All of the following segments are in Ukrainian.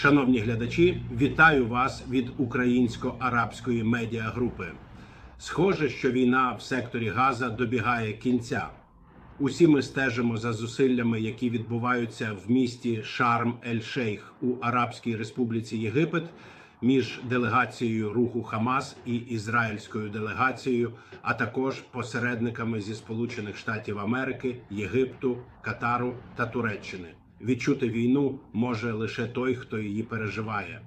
Шановні глядачі, вітаю вас від українсько-арабської медіагрупи. Схоже, що війна в секторі Газа добігає кінця. Усі ми стежимо за зусиллями, які відбуваються в місті Шарм-ель-Шейх у Арабській Республіці Єгипет між делегацією руху Хамас і ізраїльською делегацією, а також посередниками зі Сполучених Штатів Америки, Єгипту, Катару та Туреччини. Відчути війну може лише той, хто її переживає.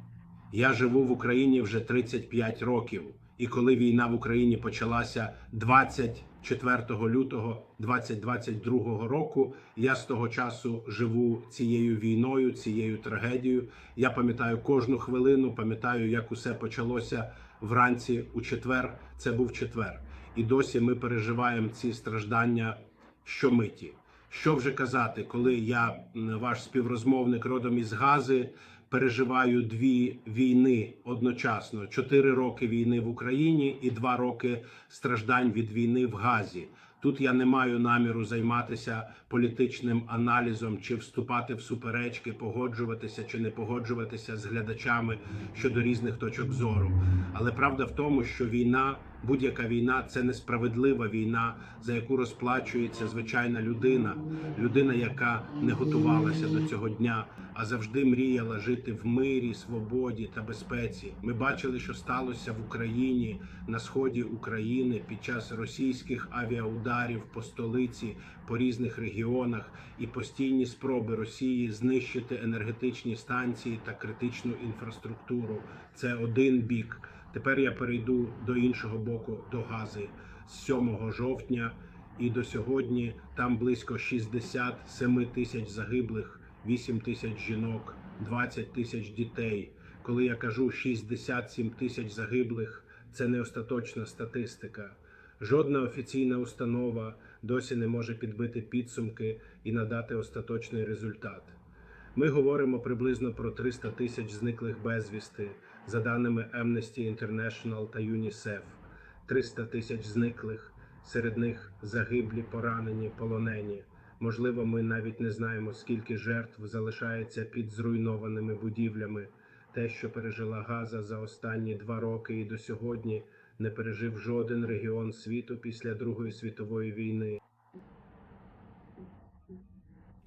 Я живу в Україні вже 35 років, і коли війна в Україні почалася 24 лютого 2022 року, я з того часу живу цією війною, цією трагедією. Я пам'ятаю кожну хвилину, пам'ятаю, як усе почалося вранці у четвер. Це був четвер, і досі ми переживаємо ці страждання щомиті. Що вже казати, коли я, ваш співрозмовник родом із Гази, переживаю дві війни одночасно: чотири роки війни в Україні і два роки страждань від війни в Газі. Тут я не маю наміру займатися політичним аналізом чи вступати в суперечки, погоджуватися чи не погоджуватися з глядачами щодо різних точок зору. Але правда в тому, що війна, будь-яка війна, це несправедлива війна, за яку розплачується звичайна людина, людина, яка не готувалася до цього дня, а завжди мріяла жити в мирі, свободі та безпеці. Ми бачили, що сталося в Україні на сході України під час російських авіаударів по столиці, по різних регіонах і постійні спроби Росії знищити енергетичні станції та критичну інфраструктуру. Це один бік. Тепер я перейду до іншого боку до Гази з 7 жовтня. І до сьогодні там близько 67 тисяч загиблих, 8 тисяч жінок, 20 тисяч дітей. Коли я кажу 67 тисяч загиблих, це не остаточна статистика. Жодна офіційна установа досі не може підбити підсумки і надати остаточний результат. Ми говоримо приблизно про 300 тисяч зниклих безвісти, за даними Amnesty International та UNICEF. 300 тисяч зниклих, серед них загиблі, поранені, полонені. Можливо, ми навіть не знаємо, скільки жертв залишається під зруйнованими будівлями. Те, що пережила Газа за останні два роки і до сьогодні, не пережив жоден регіон світу після Другої світової війни.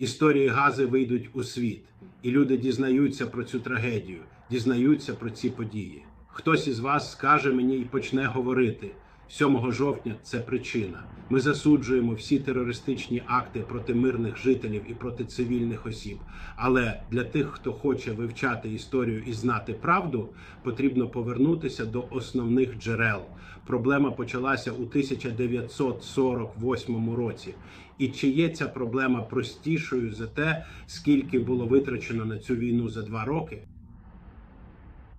Історії Гази вийдуть у світ, і люди дізнаються про цю трагедію, дізнаються про ці події. Хтось із вас скаже мені і почне говорити. 7 жовтня це причина. Ми засуджуємо всі терористичні акти проти мирних жителів і проти цивільних осіб. Але для тих, хто хоче вивчати історію і знати правду, потрібно повернутися до основних джерел. Проблема почалася у 1948 році. І чи є ця проблема простішою за те, скільки було витрачено на цю війну за два роки?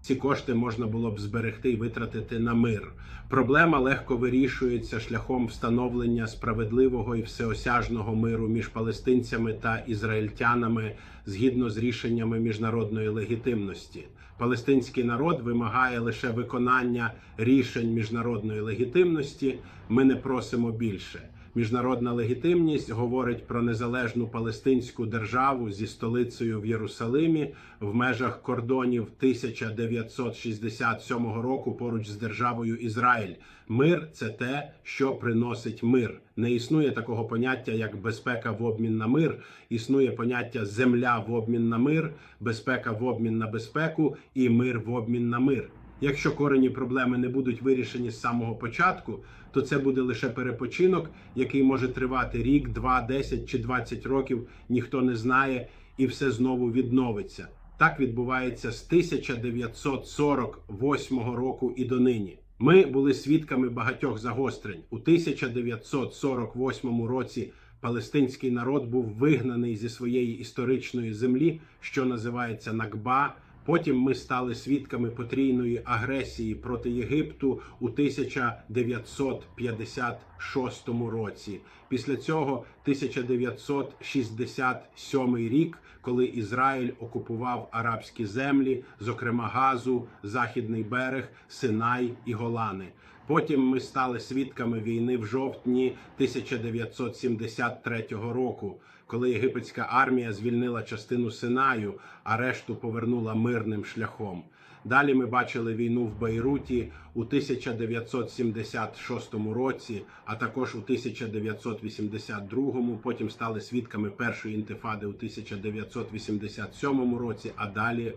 Ці кошти можна було б зберегти і витратити на мир. Проблема легко вирішується шляхом встановлення справедливого і всеосяжного миру між палестинцями та ізраїльтянами згідно з рішеннями міжнародної легітимності. Палестинський народ вимагає лише виконання рішень міжнародної легітимності. Ми не просимо більше. Міжнародна легітимність говорить про незалежну палестинську державу зі столицею в Єрусалимі в межах кордонів 1967 року поруч з державою Ізраїль. Мир це те, що приносить мир. Не існує такого поняття, як безпека в обмін на мир. Існує поняття земля в обмін на мир, безпека в обмін на безпеку і мир в обмін на мир. Якщо корені проблеми не будуть вирішені з самого початку, то це буде лише перепочинок, який може тривати рік, два, десять чи двадцять років, ніхто не знає, і все знову відновиться. Так відбувається з 1948 року і донині. Ми були свідками багатьох загострень у 1948 році. Палестинський народ був вигнаний зі своєї історичної землі, що називається Накба. Потім ми стали свідками потрійної агресії проти Єгипту у 1950 1966 році. Після цього 1967 рік, коли Ізраїль окупував арабські землі, зокрема Газу, Західний берег, Синай і Голани. Потім ми стали свідками війни в жовтні 1973 року, коли єгипетська армія звільнила частину Синаю, а решту повернула мирним шляхом. Далі ми бачили війну в Бейруті у 1976 році, а також у 1982. Потім стали свідками першої інтифади у 1987 році, а далі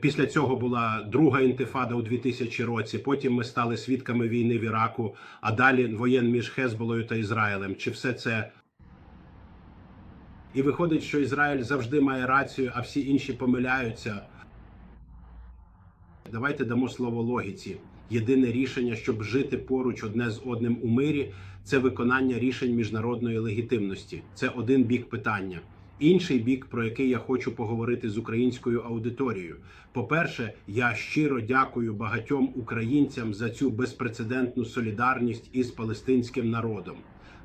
Після цього була друга інтифада у 2000 році. Потім ми стали свідками війни в Іраку, а далі воєн між Хезболою та Ізраїлем. Чи все це і виходить, що Ізраїль завжди має рацію, а всі інші помиляються. Давайте дамо слово логіці. Єдине рішення, щоб жити поруч одне з одним у мирі, це виконання рішень міжнародної легітимності. Це один бік питання. Інший бік, про який я хочу поговорити з українською аудиторією. По-перше, я щиро дякую багатьом українцям за цю безпрецедентну солідарність із палестинським народом.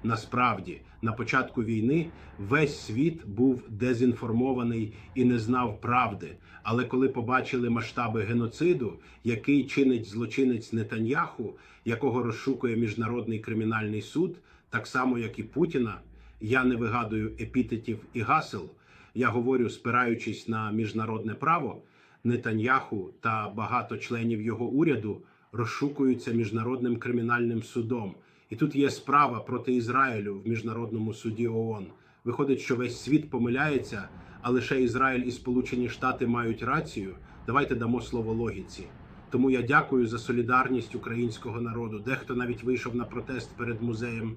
Насправді, на початку війни весь світ був дезінформований і не знав правди. Але коли побачили масштаби геноциду, який чинить злочинець Нетаньяху, якого розшукує міжнародний кримінальний суд, так само як і Путіна, я не вигадую епітетів і гасел. Я говорю, спираючись на міжнародне право, Нетаньяху та багато членів його уряду розшукуються міжнародним кримінальним судом. І тут є справа проти Ізраїлю в міжнародному суді ООН. Виходить, що весь світ помиляється, а лише Ізраїль і Сполучені Штати мають рацію. Давайте дамо слово логіці. Тому я дякую за солідарність українського народу. Дехто навіть вийшов на протест перед музеєм.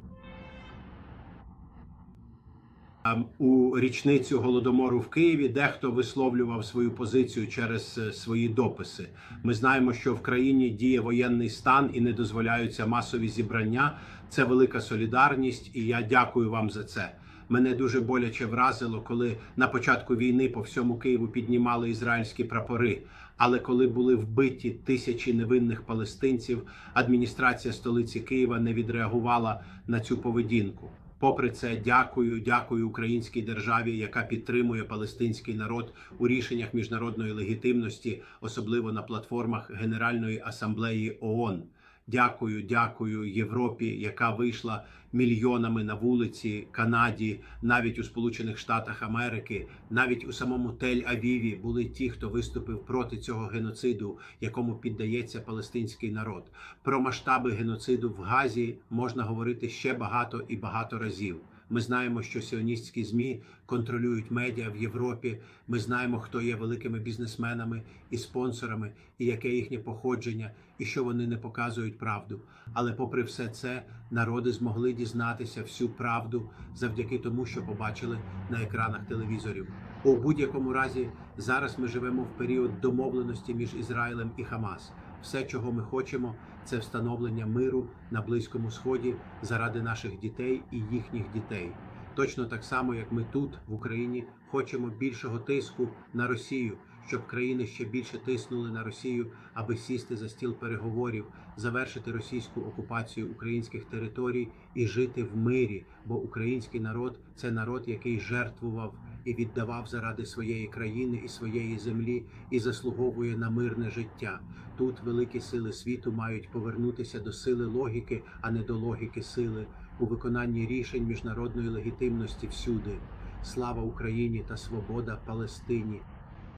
Ем, У річницю голодомору в Києві дехто висловлював свою позицію через е, свої дописи. Ми знаємо, що в країні діє воєнний стан і не дозволяються масові зібрання. Це велика солідарність, і я дякую вам за це. Мене дуже боляче вразило, коли на початку війни по всьому Києву піднімали ізраїльські прапори. Але коли були вбиті тисячі невинних палестинців, адміністрація столиці Києва не відреагувала на цю поведінку. Попри це, дякую, дякую українській державі, яка підтримує палестинський народ у рішеннях міжнародної легітимності, особливо на платформах Генеральної асамблеї ООН. Дякую, дякую Європі, яка вийшла мільйонами на вулиці Канаді, навіть у Сполучених Штатах Америки, навіть у самому Тель-Авіві були ті, хто виступив проти цього геноциду, якому піддається палестинський народ. Про масштаби геноциду в Газі можна говорити ще багато і багато разів. Ми знаємо, що сіоністські змі контролюють медіа в Європі. Ми знаємо, хто є великими бізнесменами і спонсорами, і яке їхнє походження, і що вони не показують правду. Але, попри все це, народи змогли дізнатися всю правду завдяки тому, що побачили на екранах телевізорів. У будь-якому разі зараз ми живемо в період домовленості між Ізраїлем і Хамас. Все, чого ми хочемо, це встановлення миру на Близькому Сході заради наших дітей і їхніх дітей. Точно так само, як ми тут, в Україні, хочемо більшого тиску на Росію, щоб країни ще більше тиснули на Росію, аби сісти за стіл переговорів, завершити російську окупацію українських територій і жити в мирі. Бо український народ це народ, який жертвував і віддавав заради своєї країни і своєї землі, і заслуговує на мирне життя. Тут великі сили світу мають повернутися до сили логіки, а не до логіки сили у виконанні рішень міжнародної легітимності всюди. Слава Україні та свобода Палестині!